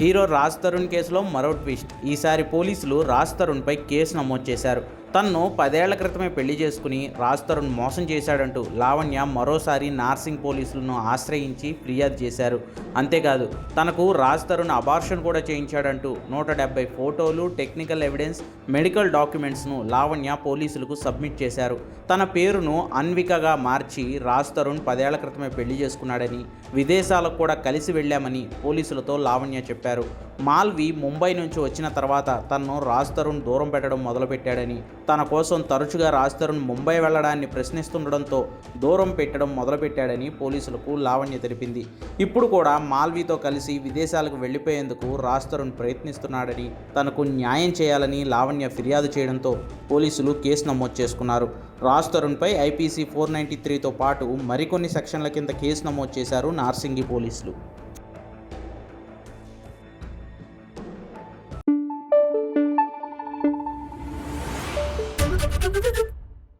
Hero Raj Tarun కేసులో మరో twist. ఈసారి పోలీసులు రాజ్ తరుణ్పై కేసు నమోదు చేశారు. తన్ను పదేళ్ళ క్రితమే పెళ్ళి చేసుకుని రాజ్ తరుణ్ మోసం చేశాడంటూ లావణ్య మరోసారి నార్సింగ్ పోలీసులను ఆశ్రయించి ఫిర్యాదు చేశారు. అంతేకాదు తనకు రాజ్ తరుణ్ అబార్షన్ కూడా చేయించాడంటూ నూట డెబ్బై ఫోటోలు టెక్నికల్ ఎవిడెన్స్ మెడికల్ డాక్యుమెంట్స్ను లావణ్య పోలీసులకు సబ్మిట్ చేశారు. తన పేరును అన్వికగా మార్చి రాజ్ తరుణ్ పదేళ్ళ క్రితమే పెళ్ళి చేసుకున్నాడని విదేశాలకు కూడా కలిసి వెళ్ళామని పోలీసులతో లావణ్య చెప్పారు. మాల్వి ముంబై నుంచి వచ్చిన తర్వాత తనను రాజ్ తరుణ్ దూరం పెట్టడం మొదలుపెట్టాడని తన కోసం తరచుగా రాజ్ తరుణ్ ముంబై వెళ్ళడాన్ని ప్రశ్నిస్తుండడంతో దూరం పెట్టడం మొదలుపెట్టాడని పోలీసులకు లావణ్య తెలిపింది. ఇప్పుడు కూడా మాల్వీతో కలిసి విదేశాలకు వెళ్ళిపోయేందుకు రాజ్తరుణ్ ప్రయత్నిస్తున్నాడని తనకు న్యాయం చేయాలని లావణ్య ఫిర్యాదు చేయడంతో పోలీసులు కేసు నమోదు చేసుకున్నారు. రాజ్తరుణ్పై ఐపీసీ ఫోర్ నైంటీ త్రీతో పాటు మరికొన్ని సెక్షన్ల కింద కేసు నమోదు చేశారు నార్సింగి పోలీసులు.